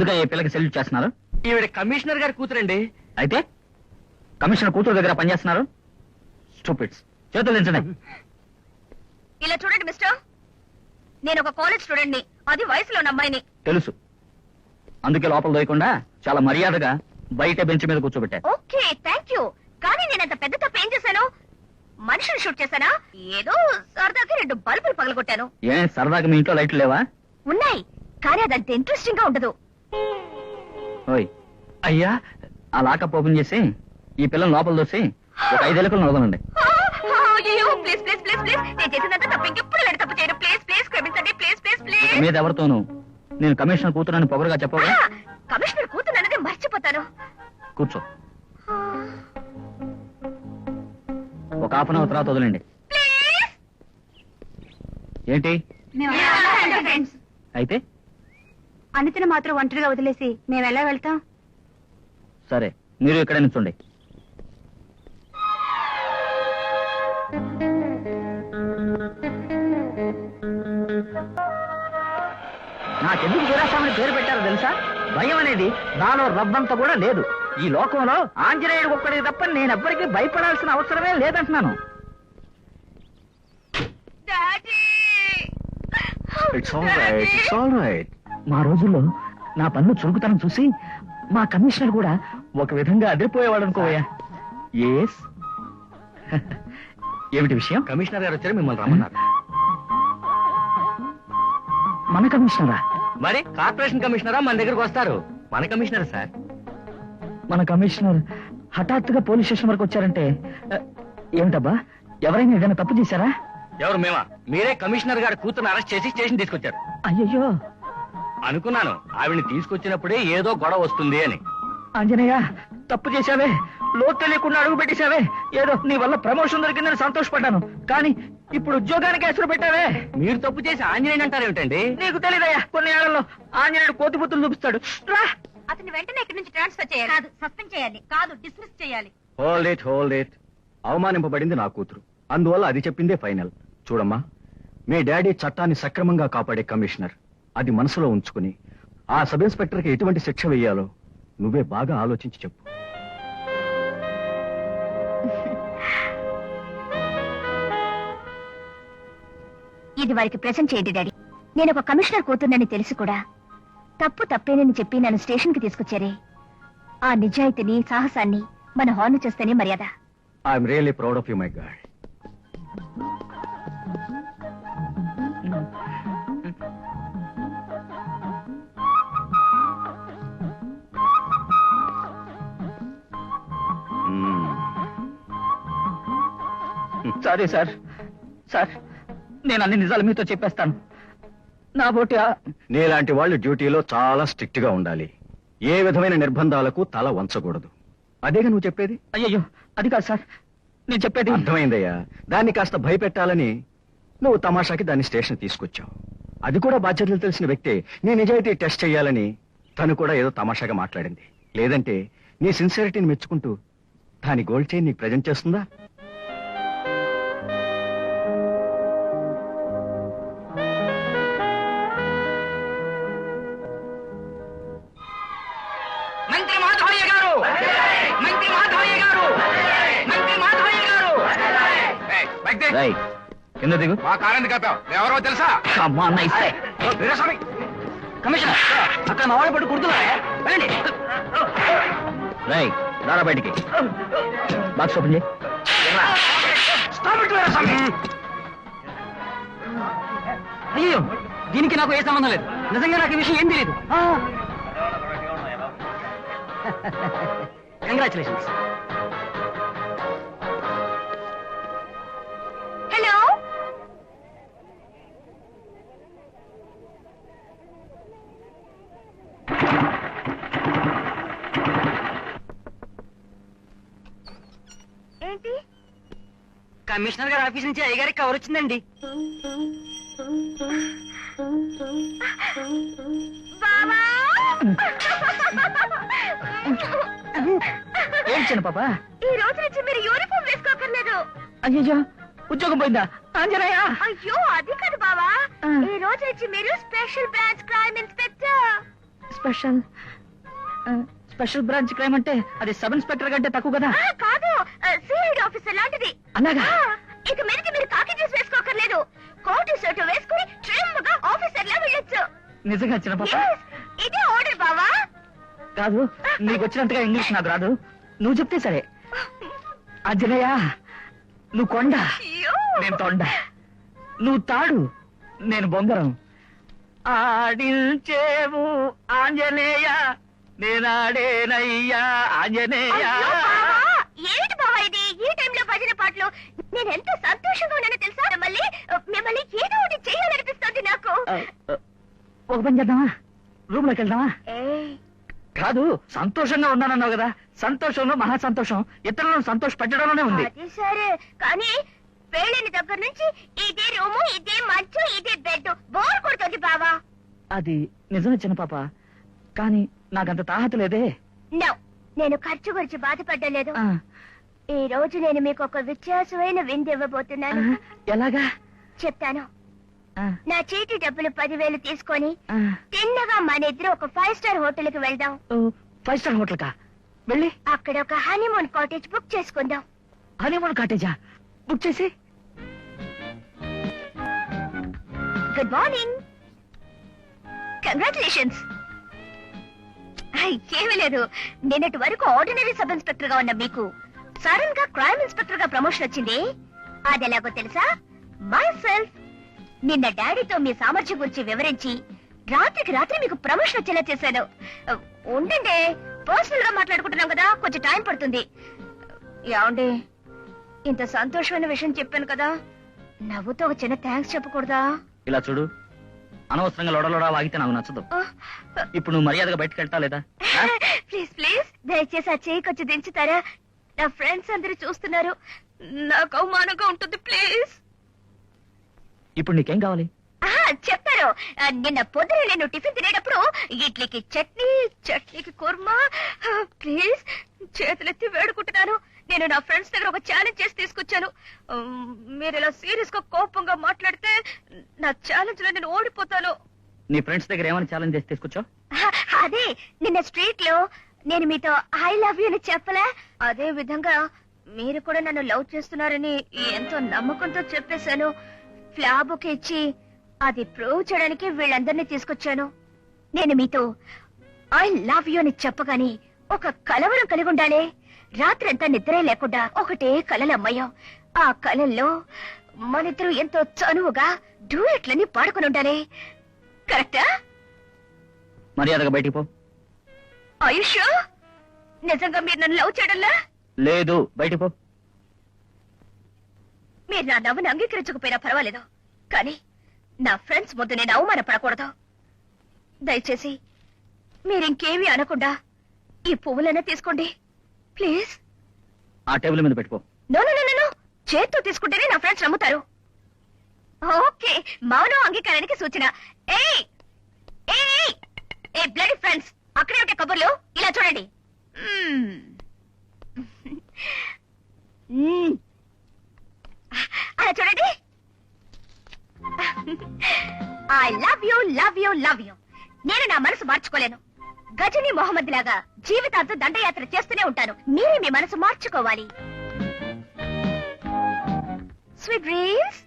ఎందుక ఈ పిల్లకి సెల్యూట్ చేస్తున్నారు? ఈవిడ కమిషనర్ గారి కూతురండి. అయితే? కమిషనర్ కూతురు దగ్గర పనిచేస్తున్నారు? స్టూపిడ్స్ చేతులు దించండి. ఇలా చూడండి మిస్టర్ నేను ఒక కాలేజ్ స్టూడెంట్ని అది వయసులో ఉన్న అమ్మాయిని. తెలుసు. అందుకే లోపల దోయకుండా చాలా మర్యాదగా బయట బెంచ్ మీద కూర్చోబెట్టారు ఓకే థ్యాంక్ యూ కానీ నేను అంత పెద్ద తప్పు ఏం చేశాను? మనిషిని షూట్ చేశానా? ఏదో సరదాకి రెండు బల్బులు పగలగొట్టాను. ఏ సరదాగా మీ ఇంట్లో లైట్లు లేవా? ఉన్నాయి కానీ అదంత ఇంట్రెస్టింగ్గా ఉండదు. ఓయ్. అయ్యా ఆ లాకప్ ఓపెన్ చేసి ఈ పిల్లని లోపల దోసి ఒక ఐదేళ్ళకు వదలండి అయ్యో ప్లీజ్ ప్లీజ్ ప్లీజ్ ప్లీజ్. నేను చేసినంత తప్పు. ఇంకెప్పుడు ఇలాంటి తప్పు చేయను ప్లీజ్ ప్లీజ్ క్షమించండి. ప్లీజ్ ప్లీజ్ ఇక ప్లీజ్. మీద ఎవరితోనూ నేను కమిషనర్ కూతురని పొగరుగా చెప్పగా కమిషనర్ కూతురు అనేది మర్చిపోతాను. కూర్చో. ఒక హాఫ్ అన్ అవర్ తర్వాత వదలండి ఏంటి? అయితే? అనితను మాత్రం ఒంటరిగా వదిలేసి మేము ఎలా వెళ్తాం? సరే మీరు ఇక్కడ నిల్చోండి. నాకెందుకు వీరాస్వామిని పేరు పెట్టారో తెలుసా? భయం అనేది నాలో రవ్వంత కూడా లేదు. ఈ లోకంలో ఆంజనేయుడు ఒక్కడికి తప్ప నేను ఎవ్వరికీ భయపడాల్సిన అవసరమే లేదంటున్నాను. It's all right it's all right మా రోజుల్లో నా పన్ను చురుకుతనం చూసి మా కమిషనర్ కూడా ఒక విధంగా అదిరిపోయేవాడు అనుకోవయ్యా. ఎస్ ఏమిటి విషయం? కమిషనర్ గారు వచ్చారు మిమ్మల్ని రమ్మన్నారు. మన కమిషనరా? మరి కార్పొరేషన్ కమిషనరా మన దగ్గరకు వస్తారు? మన కమిషనర్ సార్? మన కమిషనర్ హఠాత్తుగా పోలీస్ స్టేషన్ వరకు వచ్చారంటే ఆ, ఏమిటబ్బా? ఎవరైనా ఏదైనా తప్పు చేశారా? ఎవరు మేమా? మీరే కమిషనర్ గారి కూతురు అరెస్ట్ చేసి స్టేషన్ తీసుకొచ్చారు. అయ్యయ్యో! అనుకున్నాను. ఆవిడ్ని తీసుకొచ్చినప్పుడే ఏదో గొడవ వస్తుంది అని. ఆంజనేయ తప్పు చేశావే? లోతు తెలియకుండా అడుగు పెట్టేశావే? ఏదో నీ వల్ల ప్రమోషన్ దొరికిందని సంతోషపడ్డాను. కానీ ఇప్పుడు ఉద్యోగానికి ఎసురు పెట్టావే? మీరు తప్పు చేసి ఆంజనేయుడు అంటారేమిటండి నీకు తెలియదయ్యా కొన్ని ఏళ్ళలో ఆంజనేయుడు కోతిపుత్తులు చూపిస్తాడు. రా! అతన్ని వెంటనే ఇక్కడి నుంచి ట్రాన్స్ఫర్ చేయాలి. కాదు సస్పెండ్ చేయాలి. కాదు డిస్మిస్ చేయాలి. హోల్డ్ ఇట్ హోల్డ్ ఇట్ అవమానింపబడింది నా కూతురు. అందువల్ల అది చెప్పిందే ఫైనల్. చూడమ్మా మీ డాడీ చట్టాన్ని సక్రమంగా కాపాడే కమిషనర్. అది మనసులో ఉంచుకుని ఆ సబ్ ఇన్స్పెక్టర్కి ఎటువంటి శిక్ష వేయాలో నువ్వే బాగా ఆలోచించి చెప్పు. ఇది వారికి ప్రెజెంట్ చేయండి డాడీ. నేను ఒక కమిషనర్ కూతుర్నని తెలిసి కూడా. తప్పు తప్పేనని చెప్పి నన్ను స్టేషన్కి తీసుకొచ్చారే. ఆ నిజాయితీని సాహసాన్ని మన హార్న్ చేస్తేనే మర్యాద. I'm really proud of you my god sorry sir. Sir నేను అన్ని నిజాలు మీతో చెప్పేస్తాను. నా బోటి నీలాంటి వాళ్ళు డ్యూటీలో చాలా స్ట్రిక్ట్గా ఉండాలి. ఏ విధమైన నిర్బంధాలకు తల వంచకూడదు. అదేగా నువ్వు చెప్పేది? అయ్యయ్యో అది కాదు సార్. నేను చెప్పేది అర్థమైందయ్యా. దాన్ని కాస్త భయపెట్టాలని నువ్వు తమాషాకి దాన్ని స్టేషన్ తీసుకొచ్చావు. అది కూడా బాధ్యతలు తెలిసిన వ్యక్తే నీ నిజాయితీ టెస్ట్ చేయాలని తను కూడా ఏదో తమాషాగా మాట్లాడింది. లేదంటే నీ సిన్సియరిటీని మెచ్చుకుంటూ దాని గోల్డ్ చైన్ నీకు ప్రజెంట్ చేస్తుందా? కింద దిగు. మా కారెందుకు కాపావు ఎవరో తెలుసా? అమ్మా అన్న ఇస్తే కమిషనర్ అక్కడ మా వాళ్ళు పట్టు రై బయటికి. బాక్స్ ఓపెన్ చేయి. అయ్యో దీనికి నాకు ఏ సంబంధం లేదు. నిజంగా నాకు ఈ విషయం ఏం తెలియదు కంగ్రాచులేషన్స్ ఏంటి? కమిషనర్ గారి ఆఫీస్ నుంచి అయ్యగారికి కవర్ వచ్చిందండి. చిన్న పాప? ఈ రోజు నుంచి మీరు యూనిఫామ్ వేసుకోకర్లేదు. అయ్యో ఉద్యోగం పోయిందా? ఆంజనేయ! అయ్యో అది కాదు బావా. ఈ రోజు నుంచి మీరు special branch crime inspector special special branch crime అంటే అది సబ్ ఇన్స్పెక్టర్ కంటే తక్కువ కదా? ఆ, కాదు. సిఐడి ఆఫీసర్ లాంటిది. అలాగా ఆ, ఇక మీదకి మీరు కాకి జ్యూస్ వేసుకోకర్లేదు. కోటు షర్టు వేసుకుని ట్రిమ్గా ఆఫీసర్ లా వెళ్ళొచ్చు నిజంగా చిన్న పాప. Yes, ఇదే ఆర్డర్ బావా. కాదు నీకు వచ్చినంతగా ఇంగ్లీష్ నాకు రాదు. నువ్వు చెప్తే సరే. అజనయ్య నువ్వు కొండ. అయ్యో. నేను తొండ. నువ్వు తాడు. నేను బొంగరం. ఆడించేవు ఆంజనేయ. నేనాడేనయ్యా ఆంజనేయ. బావా, ఏంటి బావా ఇది? ఈ టైంలో భజన పాటలు. నేను ఎంత సంతోషంగా ఉన్నానో తెలుసా? మిమ్మల్ని మిమ్మల్ని ఏదో ఒకటి చేయాలనిపిస్తుంది నాకు. ఒక పని చేద్దామా? రూమ్లోకి వెళ్దామా కాదు సంతోషంగా ఉన్నానన్నావు కదా. సంతోషంలో మహా సంతోషం. ఇతరులను సంతోష పెట్టడంలోనే ఉంది. అది సరే. కానీ పెళ్ళైన దగ్గర నుంచి ఇదే రూము ఇదే మంచం ఇదే బెడ్ బోర్ కొడుతుంది బావా. అది నిజమే చిన్న పాప కానీ నాకంత తాహత లేదే. నేను ఖర్చు గురించి బాధపడ్డం లేదు. ఆ, ఈ రోజు నేను మీకు ఒక వ్యత్యాసమైన విందు ఇవ్వబోతున్నాను. ఎలాగా? చెప్తాను. నా చీటి డబ్బులు పదివేలు తీసుకొని తిన్నగా మన ఇద్దరు ఒక ఫైవ్ స్టార్ హోటల్కి వెళ్దాం ఫైవ్ స్టార్ హోటల్ కా వెళ్ళి. అక్కడ ఒక హనీమూన్ కాటేజ్ బుక్ చేసుకుందాం. హనీమూన్ కాటేజా? బుక్ చేసి. Good morning. కంగ్రాచులేషన్స్. ఏమీ లేదు. నిన్నటి వరకు ఆర్డినరీ సబ్ ఇన్స్పెక్టర్గా ఉన్న మీకు సడన్గా క్రైమ్ ఇన్స్పెక్టర్గా ప్రమోషన్ వచ్చింది. అది ఎలాగో తెలుసా? మై సెల్ఫ్ నిన్న డాడీతో మీ సామర్థ్యం గురించి వివరించి రాత్రికి రాత్రి మీకు ప్రమోషన్ వచ్చేలా చేశాను. ఉండండి పర్సనల్గా మాట్లాడుకుంటున్నాం కదా కొంచెం టైం పడుతుంది. ఏమండి ఇంత సంతోషమైన విషయం చెప్పాను కదా నవ్వుతో ఒక చిన్న థ్యాంక్స్ చెప్పకూడదా? ఇలా చూడు అనవసరంగా లొడలోడా వాగితే నాకు నచ్చదు. ఇప్పుడు నువ్వు మర్యాదగా బయటకు వెళ్తా లేదా? Please please. దయచేసి ఆ చేయి కొంచెం దించుతారా? నా ఫ్రెండ్స్ అందరూ చూస్తున్నారు. నాకు అవమానంగా ఉంటుంది ప్లీజ్. ఇప్పుడు నీకేం కావాలి? చెప్తారు ఆ, నిన్న పొద్దున నేను టిఫిన్ తినేటప్పుడు ఇడ్లీకి చట్నీ చట్నీకి కుర్మా. ప్లీజ్ చేతులెత్తి వేడుకుంటున్నాను. నేను నా ఫ్రెండ్స్ దగ్గర ఒక ఛాలెంజ్ చేసి తీసుకొచ్చాను. మీరు ఇలా సీరియస్గా కోపంగా మాట్లాడితే నా ఛాలెంజ్లో నేను ఓడిపోతాను. నీ ఫ్రెండ్స్ దగ్గర ఏమైనా ఛాలెంజ్ చేసి తీసుకొచ్చావు? హ, అదే నిన్న స్ట్రీట్లో నేను మీతో ఐ లవ్ యూ అని చెప్పలే. అదే విధంగా మీరు కూడా నన్ను లవ్ చేస్తున్నారని ఎంతో నమ్మకంతో చెప్పేశాను. ఫ్లాబుక్ ఇచ్చి అది ప్రూవ్ చేయడానికి వీళ్ళందరినీ తీసుకొచ్చాను. నేను మీతో ఐ లవ్ యూ అని చెప్పగాని ఒక కలవరం కలిగి ఉండాలి. రాత్రంతా నిద్రే లేకుండా ఒకటే కలలు ఆ కలల్లో మనిద్దరు ఎంతో చనువుగా డూయట్లని పాడుకుని ఉండాలి. కరెక్టా? మర్యాదగా బయటికి పో. ఆయుష్ నిజంగా మీరు నన్ను లవ్ చేయడంలా? లేదు బయటికి పో. మీరు నా నవ్వును అంగీకరించకపోయినా పర్వాలేదు. కానీ నా ఫ్రెండ్స్ ముందు నేను అవమానపడకూడదు. దయచేసి మీరింకేమీ అనకుండా ఈ పువ్వులైనా తీసుకోండి. ప్లీజ్. ఆ టేబుల్ మీద పెట్టుకో. నో నో నో నో చేత్తో తీసుకుంటేనే నా ఫ్రెండ్స్ నమ్ముతారు. ఓకే మౌనం అంగీకారానికి సూచన. ఏయ్ ఏయ్ ఏ బ్లడ్ ఫ్రెండ్స్ అక్కడే ఉంటే కబుర్లు ఇలా చూడండి. అలా చూడండి. I love you love you love you. నేను నా మనసు మార్చుకోలేను. గజనీ మొహమ్మద్ లాగా జీవితాంతం దండయాత్ర చేస్తూనే ఉంటాను. మీరే మీ మనసు మార్చుకోవాలి. Sweet dreams